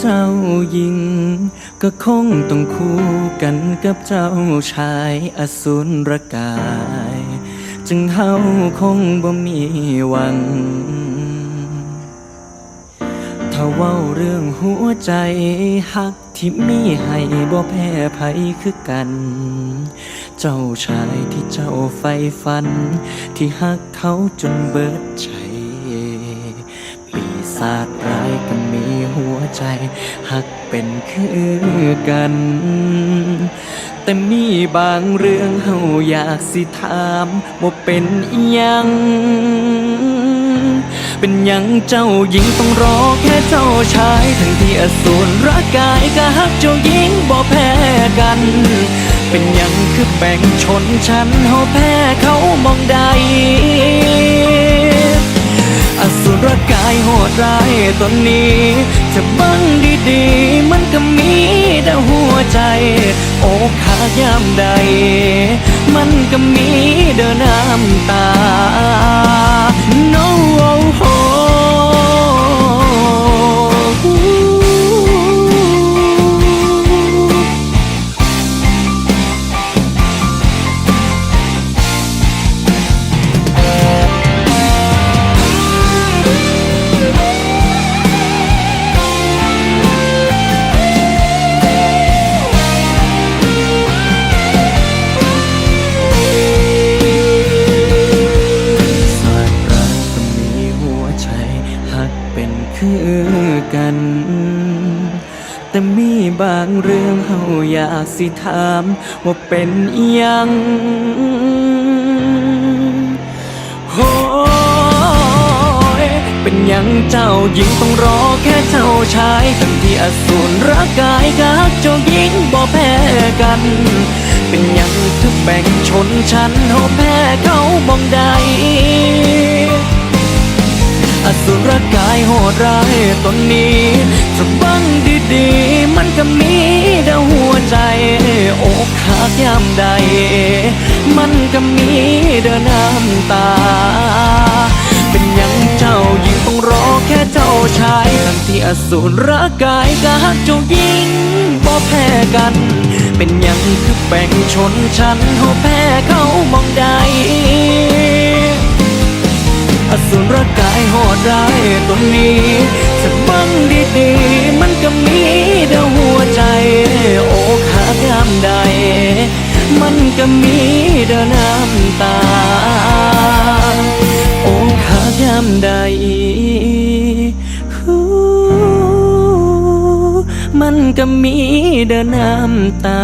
เจ้าหญิง ก็คงต้องคู่กันกับเจ้าชายอสูรกาย จึงเฮาคงบ่มีหวัง ถ้าเว้าเรื่องหัวใจฮักที่มีให้บ่แพ้ภัยคือกัน เจ้าชายที่เจ้าใฝ่ฝัน ที่ฮักเขาจนเบิดใจ ปีศาจร้า ใจฮักเป็นคือกัน แต่มีบางเรื่องเฮาอยากสิถามว่าเป็นอิหยังเป็นยังเจ้าหญิงต้องรอแค่เจ้าชาย ทั้งที่อสูรร่างกายก็ฮักเจ้าหญิงบ่แพ้กัน เป็นยังคือแบ่งชนชั้นเฮาแพ้เขามองใดอสุรกายโหดร้ายตอนนี้ จะบังดีๆ มันก็มีแต่หัวใจ โอ้ขายามใด มันก็มีเดินน้ำตา คือกัน แต่มีบางเรื่องเฮาอยากสิถาม ว่าเป็นอิหยังโอยเป็นหยังเจ้าหญิงต้องรอแค่เจ้าชายทั้งที่อสูรร่างกายกับเจ้าหญิงบ่แพ้กัน เป็นหยังคือแบ่งชนชั้นเฮาแพ้เขามองใด อสุรกายโหดร้ายตนนี้จะบังดีๆ มันก็มีดาวหัวใจ อกหักยามใด มันก็มีเดินน้ำตา เป็นยังเจ้าหญิงต้องรอแค่เจ้าชายทั้งที่อสูรร่างกายกับเจ้าหญิงบ่แพ้กัน เป็นยังคือแบ่งชนชั้นเฮาแพ้เขามองใด อสูรกายโหดร้ายตัวนี้จะบังดีๆ มันก็มีเดาหัวใจ โอ้ขางามใดมันก็มีเดาน้ำตาโอ้ขางามใดมันก็มีเดาน้ำตา